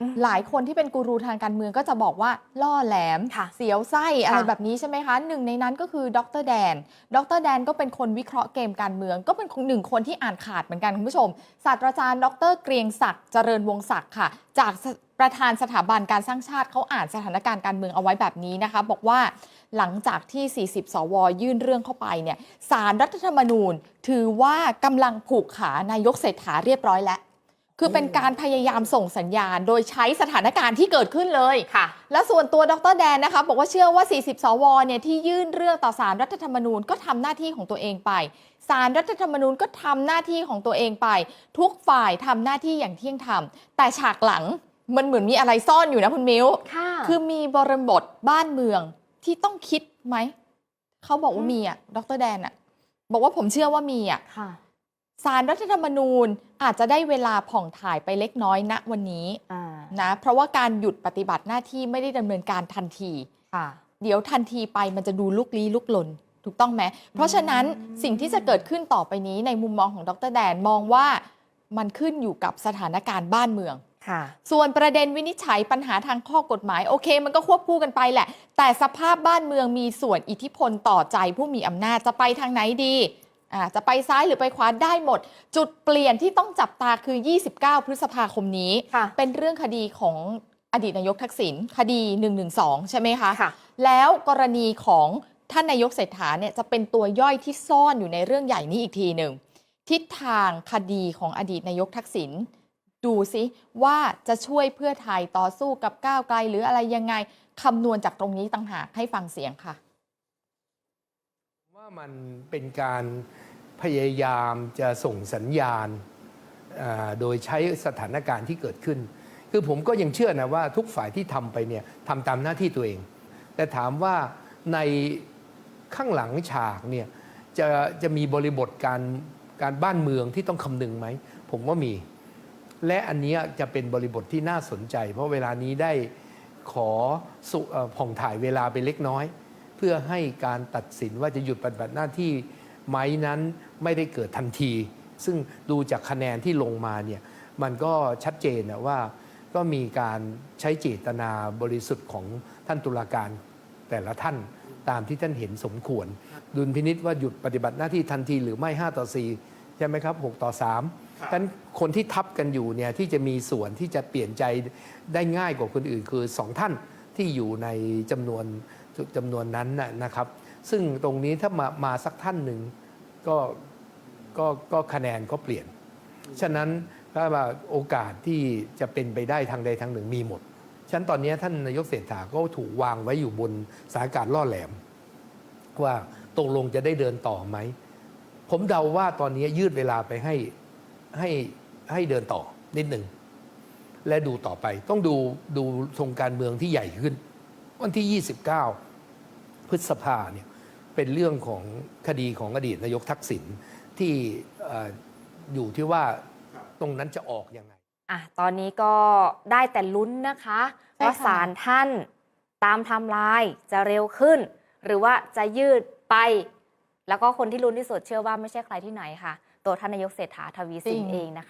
อืมหลายคนที่เป็นกูรูทางการเมืองก็จะบอกว่าล่อแหลม ค่ะเสียวไส้อะไรค่ะ แบบนี้ใช่ไหมคะหนึ่งในนั้นก็คือดรแดน ดรแดนก็เป็นคนวิเคราะห์เกมการเมือง ก็เป็นหนึ่งคนที่อ่านขาดเหมือนกันคุณผู้ชม ศาสตราจารย์ ดรเกรียงศักดิ์เจริญวงศักดิ์ค่ะ จากสประธานสถาบันการสร้างชาติเขาอ่านสถานการณ์การเมืองเอาไว้แบบนี้นะคะ บอกว่าหลังจากที่ 40 สว ยื่นเรื่องเข้าไปเนี่ยสารรัฐธรรมนูญ ถือว่ากำลังผูกขานายกเศรษฐาเรียบร้อยแล้ว คือเป็นการพยายามส่งสัญญาณ โดยใช้สถานการณ์ที่เกิดขึ้นเลยค่ะ และส่วนตัวดรแดนนะคะ บอกว่าเชื่อว่า 40 สวเนี่ยที่ยื่นเรื่องต่อสารรัฐธรรมนูญก็ทำหน้าที่ของตัวเองไปสารรัฐธรรมนูญก็ทำหน้าที่ของตัวเองไป ทุกฝ่ายทำหน้าที่อย่างเที่ยงธรรมแต่ฉากหลังมันเหมือนมีอะไรซ่อนอยู่นะคุณมิ้วค่ะคือมีบริบทบ้านเมืองที่ต้องคิดไหมเขาบอกว่ามีอะดรแดนอะบอกว่าผมเชื่อว่ามีอะค่ะ สารรัฐธรรมนูญอาจจะได้เวลาผ่องถ่ายไปเล็กน้อยณวันนี้อ่านะเพราะว่าการหยุดปฏิบัติหน้าที่ไม่ได้ดำเนินการทันที ค่ะ เดี๋ยวทันทีไปมันจะดูลุกลี้ลุกลน ถูกต้องไหม เพราะฉะนั้นสิ่งที่จะเกิดขึ้นต่อไปนี้ในมุมมองของดรแดนมองว่ามันขึ้นอยู่กับสถานการณ์บ้านเมือง ค่ะ ส่วนประเด็นวินิจฉัยปัญหาทางข้อกฎหมายโอเค มันก็ควบคู่กันไปแหละ แต่สภาพบ้านเมืองมีส่วนอิทธิพลต่อใจผู้มีอำนาจจะไปทางไหนดีอ่า จะไปซ้ายหรือไปขวาได้หมด จุดเปลี่ยนที่ต้องจับตาคือ 29 พฤษภาคมนี้ค่ะเป็นเรื่องคดีของอดีตนายกทักษิณคดี 112 ใช่ไหมคะค่ะแล้วกรณีของท่านนายกเศรษฐาเนี่ยจะเป็นตัวย่อยที่ซ่อนอยู่ในเรื่องใหญ่นี้อีกทีหนึ่งทิศทางคดีของอดีตนายกทักษิณดูซิว่าจะช่วยเพื่อไทยต่อสู้กับก้าวไกลหรืออะไรยังไงคำนวณจากตรงนี้ต่างหากให้ฟังเสียงค่ะ ว่ามันเป็นการพยายามจะส่งสัญญาณโดยใช้สถานการณ์ที่เกิดขึ้น คือผมก็ยังเชื่อนะว่าทุกฝ่ายที่ทำไปเนี่ยทำตามหน้าที่ตัวเอง แต่ถามว่าในข้างหลังฉากเนี่ยจะจะมีบริบทการการบ้านเมืองที่ต้องคำนึงไหม ผมว่ามี และอันนี้จะเป็นบริบทที่น่าสนใจ เพราะเวลานี้ได้ขอผ่องถ่ายเวลาไปเล็กน้อย เพื่อให้การตัดสินว่าจะหยุดปฏิบัติหน้าที่ไหมนั้นไม่ได้เกิดทันที ซึ่งดูจากคะแนนที่ลงมาเนี่ยมันก็ชัดเจนนะว่าก็มีการใช้เจตนาบริสุทธิ์ของท่านตุลาการแต่ละท่านตามที่ท่านเห็นสมควร ดุลพินิษว่าหยุดปฏิบัติหน้าที่ทันทีหรือไม่ 5 ต่อ 4 ใช่ไหมครับ 6 ต่อ3ฉะนั้นคนที่ทับกันอยู่เนี่ยที่จะมีส่วนที่จะเปลี่ยนใจได้ง่ายกว่าคนอื่นคือ 2 ท่านที่อยู่ในจำนวน จำนวนนั้นนะครับ ซึ่งตรงนี้ถ้ามามาสักท่านหนึ่งก็ก็ก็คะแนนก็เปลี่ยน ฉะนั้นถ้าว่าโอกาสที่จะเป็นไปได้ทางใดทางหนึ่งมีหมด ฉะนั้นตอนนี้ท่านนายกเศรษฐาก็ถูกวางไว้อยู่บนสานการล่อแหลม ว่าตกลงจะได้เดินต่อไหม ผมเดาว่าตอนนี้ยืดเวลาไปให้ให้ให้เดินต่อนิดหนึ่งและดูต่อไปต้องดูดูทรงการเมืองที่ใหญ่ขึ้น วันที่ 29 พฤษภาเนี่ยเป็นเรื่องของคดีของอดีตนายกทักษิณที่เอ่ออยู่ที่ว่าตรงนั้นจะออกยังไงอะตอนนี้ก็ได้แต่ลุ้นนะคะใช่ว่าค่ะศาลท่านตามไทม์ไลน์จะเร็วขึ้น หรือว่าจะยืดไป แล้วก็คนที่ลุ้นที่สุดเชื่อว่าไม่ใช่ใครที่ไหนค่ะ ตัวท่านนายกเศรษฐาทวีสินเองนะคะ